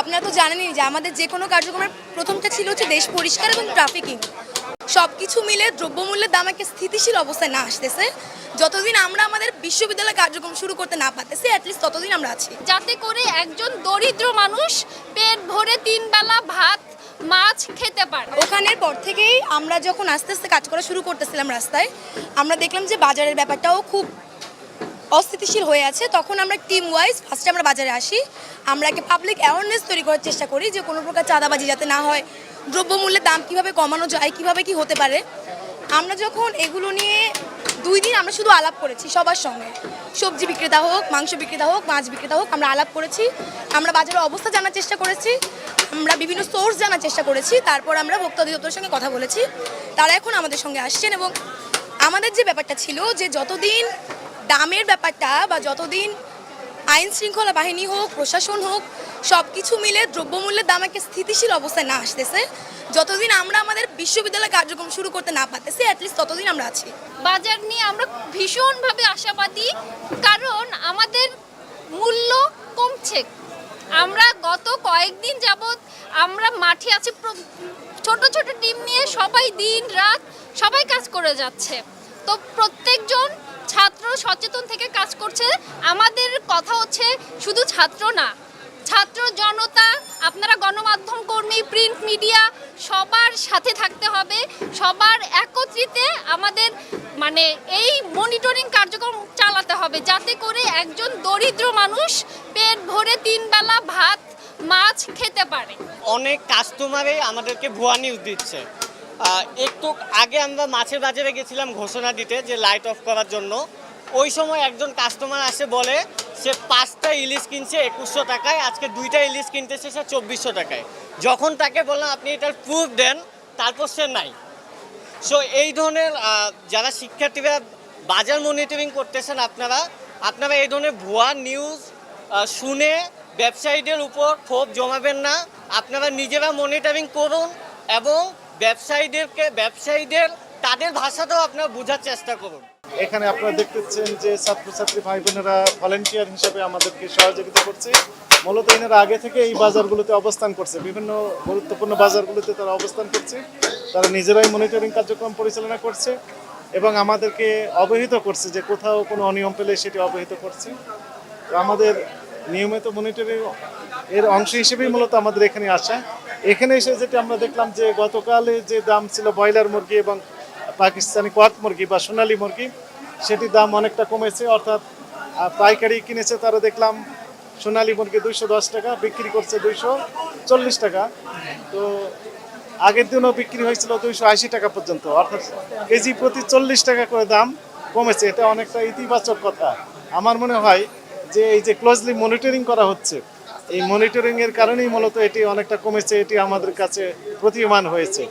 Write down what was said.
আপনারা তো জানেনই যে আমাদের যে কোনো কার্যক্রমের প্রথমটা ছিল হচ্ছে দেশ পরিষ্কার এবং ট্রাফিকিং সব কিছু মিলে দ্রব্যমূল্যের দাম একটা স্থিতিশীল অবস্থায় না আসতেছে। যতদিন আমরা আমাদের বিশ্ববিদ্যালয় কার্যক্রম শুরু করতে না পারতেছি অ্যাটলিস্ট ততদিন আমরা আছি। যাতে করে একজন দরিদ্র মানুষ পেট ভরে তিন বেলা ভাত মাছ খেতে পারে। ওখানের পর থেকেই আমরা যখন আস্তে আস্তে কাজ করা শুরু করতেছিলাম রাস্তায় আমরা দেখলাম যে বাজারের ব্যাপারটাও খুব অস্থিতিশীল হয়ে আছে, তখন আমরা টিম ওয়াইজ ফার্স্টে আমরা বাজারে আসি। আমরা একটা পাবলিক অ্যাওয়ারনেস তৈরি করার চেষ্টা করি যে কোনো প্রকার চাঁদাবাজি যাতে না হয়, দ্রব্যমূল্যের দাম কীভাবে কমানো যায়, কীভাবে কি হতে পারে। আমরা যখন এগুলো নিয়ে দুই দিন আমরা শুধু আলাপ করেছি সবার সঙ্গে। সবজি বিক্রেতা হোক, মাংস বিক্রেতা হোক, মাছ বিক্রেতা হোক, আমরা আলাপ করেছি। আমরা বাজারের অবস্থা জানার চেষ্টা করেছি। আমরা বিভিন্ন সোর্স জানার চেষ্টা করেছি। তারপর আমরা ভোক্তা অধিদপ্তরের সঙ্গে কথা বলেছি। তারা এখন আমাদের সঙ্গে আসছেন এবং আমাদের যে ব্যাপারটা ছিল যে যতদিন দামের ব্যাপারটা বা যতদিন আইন শৃঙ্খলা বাহিনী হোক, প্রশাসন হোক সব কিছু মিলে দ্রব্যমূল্যের দাম একটা স্থিতিশীল অবস্থায় না আসতেছে। যতদিন আমরা আমাদের বিশ্ববিদ্যালয় কার্যক্রম শুরু করতে না পারতেছি অ্যাটলিস্ট ততদিন আমরা আছি। বাজার নিয়ে আমরা ভীষণভাবে আশাবাদী, কারণ আমাদের মূল্য কমছে। আমরা গত কয়েকদিন যাবৎ আমরা মাঠে আছি ছোট ছোট টিম নিয়ে সবাই দিন রাত সবাই কাজ করে যাচ্ছে। তো প্রত্যেকজন ছাত্র সচেতন থেকে কাজ করছে। আমাদের কথা হচ্ছে শুধু ছাত্র না, ছাত্র জনতা, আপনারা গণমাধ্যম কর্মী, প্রিন্ট মিডিয়া, সবার সাথে থাকতে হবে। সবার একত্রিতে আমাদের মানে এই মনিটরিং কার্যক্রম চালাতে হবে, যাতে করে একজন দরিদ্র মানুষ পেট ভরে তিন বেলা ভাত, মাছ খেতে পারে। অনেক কাস্টমারে আমাদেরকে ভুয়া নিউজ দিচ্ছে। একটু আগে আমরা মাছের বাজারে গেছিলাম ঘোষণা দিতে যে লাইট অফ করার জন্য। ওই সময় একজন কাস্টমার আসে বলে, সে পাঁচটা ইলিশ কিনছে একুশশো টাকায়, আজকে দুইটা ইলিশ কিনতেছে সে চব্বিশশো টাকায়। যখন তাকে বললাম, আপনি এটার প্রুফ দেন, তারপর সে নাই। সো এই ধরনের যারা শিক্ষার্থীরা বাজার মনিটরিং করতেছেন আপনারা আপনারা এই ধরনের ভুয়া নিউজ শুনে ব্যবসায়ীদের উপর ক্ষোভ জমাবেন না। আপনারা নিজেরা মনিটরিং করুন এবং ব্যবসায়ীদেরকে, ব্যবসায়ীদের, তাদের ভাষাটাও আপনারা বোঝার চেষ্টা করুন। এখানে আপনারা দেখতেছেন যে ছাত্রছাত্রী ভাই বোনেরা ভলেন্টিয়ার হিসেবে আমাদেরকে সহযোগিতা করছে। মূলত এনারা আগে থেকে এই বাজারগুলোতে অবস্থান করছে। বিভিন্ন গুরুত্বপূর্ণ বাজারগুলোতে তারা অবস্থান করছে। তারা নিজেরাই মনিটরিং কার্যক্রম পরিচালনা করছে এবং আমাদেরকে অবহিত করছে যে কোথাও কোনো অনিয়ম পেলে সেটি অবহিত করছে। আমাদের নিয়মিত মনিটরিং এর অংশ হিসেবেই মূলত আমাদের এখানে আসা। এখানে এসে যেটা আমরা দেখলাম যে গতকালে যে দাম ছিল ব্রয়লার মুরগি এবং পাকিস্তানি কোয়াত মুরগি বা সোনালী মুরগি সেটির দাম অনেকটা কমেছে। অর্থাৎ পাইকারি কিনেছে তারা দেখলাম, সোনালী মুরগি দুইশো দশ টাকা, বিক্রি করছে দুইশো চল্লিশ টাকা। তো আগের দিনও বিক্রি হয়েছিল দুইশো আশি টাকা পর্যন্ত। অর্থাৎ কেজি প্রতি চল্লিশ টাকা করে দাম কমেছে। এটা অনেকটা ইতিবাচক কথা। আমার মনে হয় যে এই যে ক্লোজলি মনিটরিং করা হচ্ছে এই মনিটরিং এর কারণেই মূলত এটি অনেকটা কমেছে এটি আমাদের কাছে প্রতীয়মান হয়েছে।